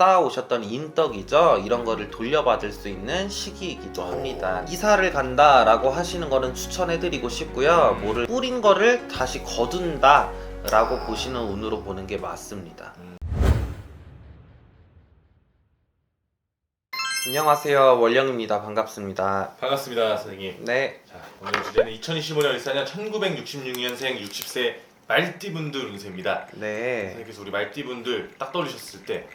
쌓아오셨던 인덕이죠. 이런 거를 돌려받을 수 있는 시기이기도 합니다. 이사를 간다라고 하시는 거는 추천해드리고 싶고요. 뭐를 뿌린 거를 다시 거둔다 라고 보시는 운으로 보는 게 맞습니다. 안녕하세요. 월령입니다. 반갑습니다. 반갑습니다, 선생님. 네. 자, 오늘 주제는 2025년 일사년 1966년생 60세 말띠분들 운세입니다. 네. 선생님께서 우리 말띠분들 딱 떠올리셨을 때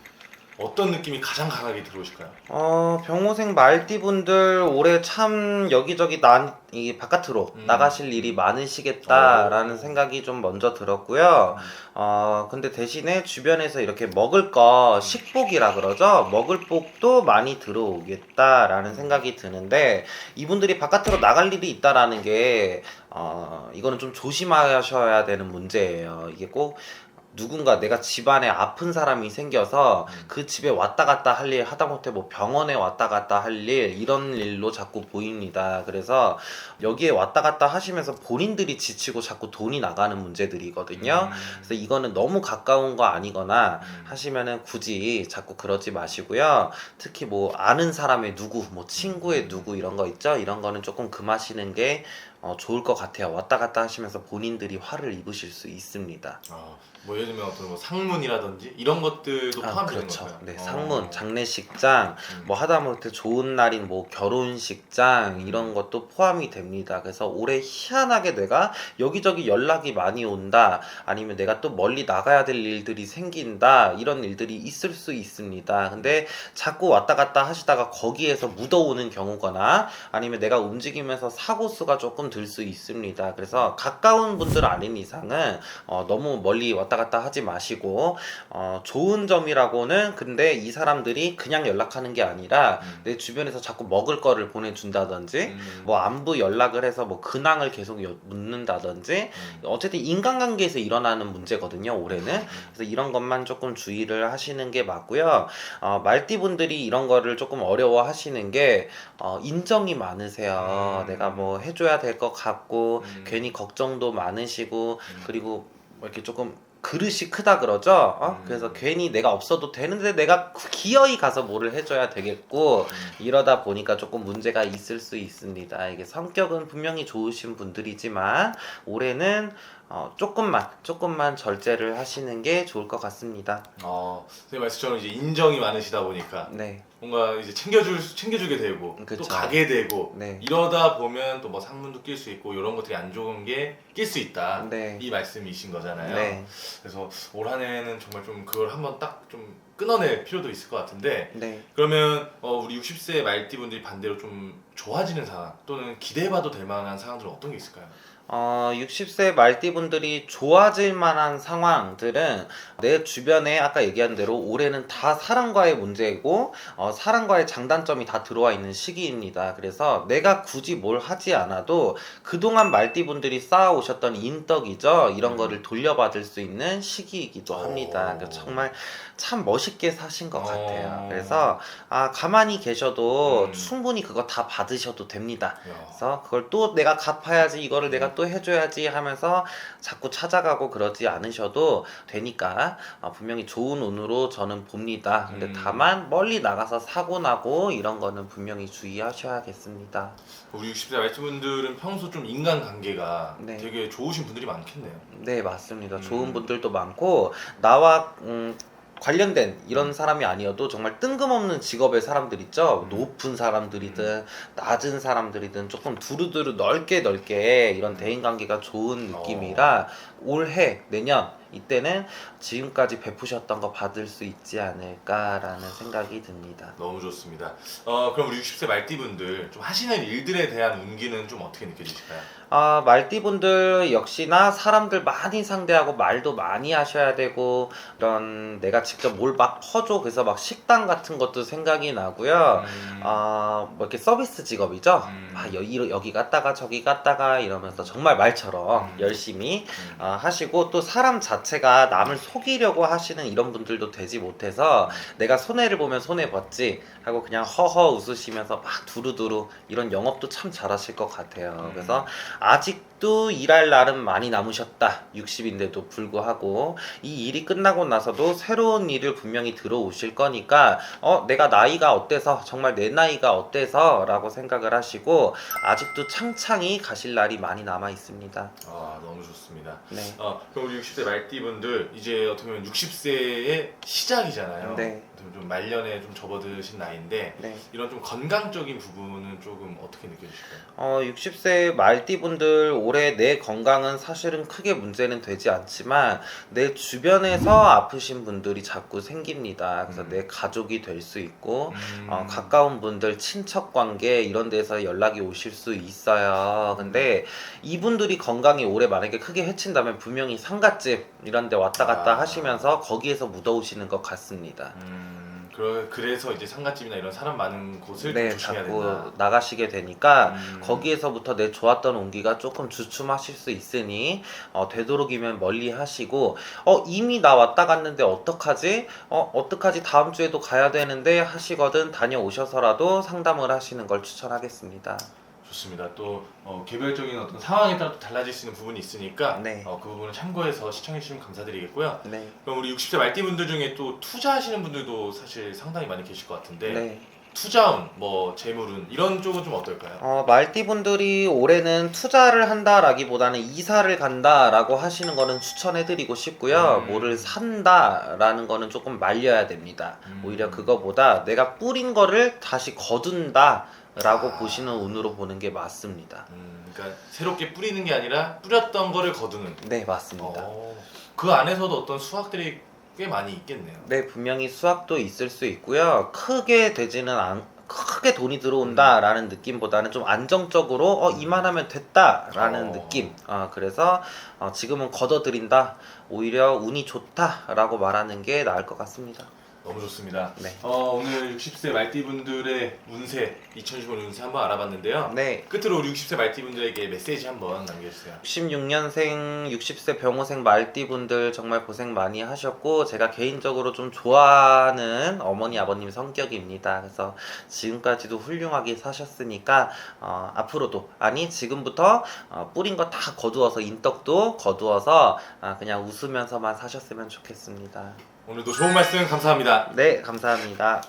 어떤 느낌이 가장 강하게 들어오실까요? 어, 병호생 말띠분들 올해 참 여기저기 난, 이 바깥으로 음. 나가실 일이 많으시겠다라는 오. 생각이 좀 먼저 들었고요. 어, 근데 대신에 주변에서 이렇게 먹을 거, 식복이라 그러죠? 먹을 복도 많이 들어오겠다라는 생각이 드는데, 이분들이 바깥으로 나갈 일이 있다라는 게, 어, 이거는 좀 조심하셔야 되는 문제예요. 이게 꼭 누군가 내가 집안에 아픈 사람이 생겨서 음. 그 집에 왔다 갔다 할 일, 하다못해 뭐 병원에 왔다 갔다 할 일, 이런 일로 자꾸 보입니다. 그래서 여기에 왔다 갔다 하시면서 본인들이 지치고 자꾸 돈이 나가는 문제들이거든요. 그래서 이거는 너무 가까운 거 아니거나 음. 하시면은 굳이 자꾸 그러지 마시고요. 특히 뭐 아는 사람의 누구, 뭐 친구의 누구 이런 거 있죠? 이런 거는 조금 금하시는 게 어, 좋을 것 같아요. 왔다 갔다 하시면서 본인들이 화를 입으실 수 있습니다. 어, 뭐 예를 들면 어떤 뭐 상문이라든지 이런 것들도 아, 포함되는 그렇죠. 건가요? 네, 어. 상문, 장례식장, 음. 뭐 하다못해 좋은 날인 뭐 결혼식장 이런 것도 포함이 됩니다. 그래서 올해 희한하게 내가 여기저기 연락이 많이 온다. 아니면 내가 또 멀리 나가야 될 일들이 생긴다. 이런 일들이 있을 수 있습니다. 근데 자꾸 왔다 갔다 하시다가 거기에서 묻어오는 경우거나 아니면 내가 움직이면서 사고 수가 조금 들 수 있습니다. 그래서 가까운 분들 아닌 이상은 어, 너무 멀리 왔다 갔다 하지 마시고 어, 좋은 점이라고는 근데 이 사람들이 그냥 연락하는 게 아니라 음. 내 주변에서 자꾸 먹을 거를 보내준다든지 음. 뭐 안부 연락을 해서 뭐 근황을 계속 여- 묻는다든지 음. 어쨌든 인간관계에서 일어나는 문제거든요 올해는 음. 그래서 이런 것만 조금 주의를 하시는 게 맞고요 어, 말띠분들이 이런 거를 조금 어려워하시는 게 어, 인정이 많으세요 음. 내가 뭐 해줘야 될것 같고 음. 괜히 걱정도 많으시고 음. 그리고 뭐 이렇게 조금 그릇이 크다 그러죠. 어? 음. 그래서 괜히 내가 없어도 되는데 내가 기어이 가서 뭐를 해줘야 되겠고 음. 이러다 보니까 조금 문제가 있을 수 있습니다. 이게 성격은 분명히 좋으신 분들이지만 올해는 어, 조금만 조금만 절제를 하시는 게 좋을 것 같습니다. 어, 선생님 말씀처럼 이제 인정이 많으시다 보니까 네, 뭔가 이제 챙겨줄 수- 챙겨주게 되고 그쵸. 또 가게 되고 네, 이러다 보면 또 뭐 상문도 낄 수 있고 이런 것들이 안 좋은 게 낄 수 있다 네, 이 말씀이신 거잖아요. 네, 그래서 올 한해는 정말 좀 그걸 한번 딱 좀 끊어낼 필요도 있을 것 같은데 네. 그러면 어, 우리 60세 말띠 분들이 반대로 좀 좋아지는 상황 또는 기대해봐도 될 만한 상황들은 어떤 게 있을까요? 어, 60세 말띠분들이 좋아질 만한 상황들은 내 주변에 아까 얘기한 대로 올해는 다 사랑과의 문제고 어, 사랑과의 장단점이 다 들어와 있는 시기입니다. 그래서 내가 굳이 뭘 하지 않아도 그동안 말띠분들이 쌓아오셨던 인덕이죠. 이런 음. 거를 돌려받을 수 있는 시기이기도 합니다. 오. 그래서 정말 참 멋있게 사신 것 같아요. 어. 그래서 아, 가만히 계셔도 음. 충분히 그거 다 받으셔도 됩니다. 야. 그래서 그걸 또 내가 갚아야지 이거를 내가 또 해줘야지 하면서 자꾸 찾아가고 그러지 않으셔도 되니까 어, 분명히 좋은 운으로 저는 봅니다. 근데 음. 다만 멀리 나가서 사고 나고 이런 거는 분명히 주의하셔야겠습니다. 우리 60세 말띠분들은 평소 좀 인간관계가 네. 되게 좋으신 분들이 많겠네요. 네 맞습니다. 음. 좋은 분들도 많고 나와 음, 관련된 이런 사람이 아니어도 정말 뜬금없는 직업의 사람들 있죠. 음. 높은 사람들이든 낮은 사람들이든 조금 두루두루 넓게 넓게 이런 대인 관계가 좋은 느낌이라 올해 내년 이때는 지금까지 베푸셨던 거 받을 수 있지 않을까라는 생각이 듭니다. 너무 좋습니다. 어, 그럼 우리 60세 말띠분들 좀 하시는 일들에 대한 운기는 좀 어떻게 느껴지실까요? 아, 말띠분들 역시나 사람들 많이 상대하고 말도 많이 하셔야 되고 이런 내가 직접 뭘 막 퍼줘 그래서 막 식당 같은 것도 생각이 나고요. 음. 아, 뭐 이렇게 서비스 직업이죠. 음. 아, 여기 여기 갔다가 저기 갔다가 이러면서 정말 말처럼 음. 열심히 음. 아, 하시고 또 사람 자 체가 남을 속이려고 하시는 이런 분들도 되지 못해서 내가 손해를 보면 손해 봤지 하고 그냥 허허 웃으시면서 막 두루두루 이런 영업도 참 잘하실 것 같아요. 음. 그래서 아직 아직도 일할 날은 많이 남으셨다. 60인데도 불구하고 이 일이 끝나고 나서도 새로운 일을 분명히 들어오실 거니까 어 내가 나이가 어때서 정말 내 나이가 어때서라고 생각을 하시고 아직도 창창히 가실 날이 많이 남아 있습니다. 아 너무 좋습니다. 네. 어, 그럼 우리 60세 말띠분들 이제 어떻게 보면 60세의 시작이잖아요. 네. 좀, 좀 말년에 좀 접어드신 나이인데 네. 이런 좀 건강적인 부분은 조금 어떻게 느껴지실까요? 어, 60세 말띠분들 올해 내 건강은 사실은 크게 문제는 되지 않지만 내 주변에서 아프신 분들이 자꾸 생깁니다. 그래서 음. 내 가족이 될 수 있고 음, 어, 가까운 분들, 친척 관계 이런 데서 연락이 오실 수 있어요. 근데 이분들이 건강이 올해 만약에 크게 해친다면 분명히 상갓집 이런 데 왔다 갔다 아. 하시면서 거기에서 묻어오시는 것 같습니다. 음, 그러, 그래서 이제 상가집이나 이런 사람 많은 곳을 네, 좀 조심해야 자꾸 된다. 나가시게 되니까 음, 거기에서부터 내 좋았던 온기가 조금 주춤하실 수 있으니 어, 되도록이면 멀리 하시고 어 이미 나 왔다 갔는데 어떡하지? 어 어떡하지? 다음 주에도 가야 되는데 하시거든 다녀오셔서라도 상담을 하시는 걸 추천하겠습니다. 좋습니다. 또 어, 개별적인 어떤 상황에 따라 또 달라질 수 있는 부분이 있으니까 네. 어, 그 부분을 참고해서 시청해 주시면 감사드리겠고요. 네. 그럼 우리 60세 말띠 분들 중에 또 투자하시는 분들도 사실 상당히 많이 계실 것 같은데 네. 투자운, 뭐 재물운 이런 쪽은 좀 어떨까요? 어, 말띠분들이 올해는 투자를 한다라기보다는 이사를 간다라고 하시는 거는 추천해드리고 싶고요. 음. 뭐를 산다라는 거는 조금 말려야 됩니다. 음. 오히려 그거보다 내가 뿌린 거를 다시 거둔다 라고 아. 보시는 운으로 보는 게 맞습니다. 음, 그러니까 새롭게 뿌리는 게 아니라 뿌렸던 거를 거두는. 네, 맞습니다. 어, 그 안에서도 어떤 수확들이 꽤 많이 있겠네요. 네, 분명히 수확도 있을 수 있고요. 크게 되지는 않, 크게 돈이 들어온다라는 느낌보다는 좀 안정적으로 어 이만하면 됐다라는 어. 느낌. 어, 그래서 어, 지금은 걷어들인다. 오히려 운이 좋다라고 말하는 게 나을 것 같습니다. 너무 좋습니다. 네. 어, 오늘 60세 말띠분들의 운세, 2015년 운세 한번 알아봤는데요. 네. 끝으로 우리 60세 말띠분들에게 메시지 한번 남겨주세요. 66년생, 60세 병호생 말띠분들 정말 고생 많이 하셨고 제가 개인적으로 좀 좋아하는 어머니 아버님 성격입니다. 그래서 지금까지도 훌륭하게 사셨으니까 어, 앞으로도 아니 지금부터 어, 뿌린 거 다 거두어서 인덕도 거두어서 아, 그냥 웃으면서만 사셨으면 좋겠습니다. 오늘도 좋은 말씀 감사합니다. 네, 감사합니다.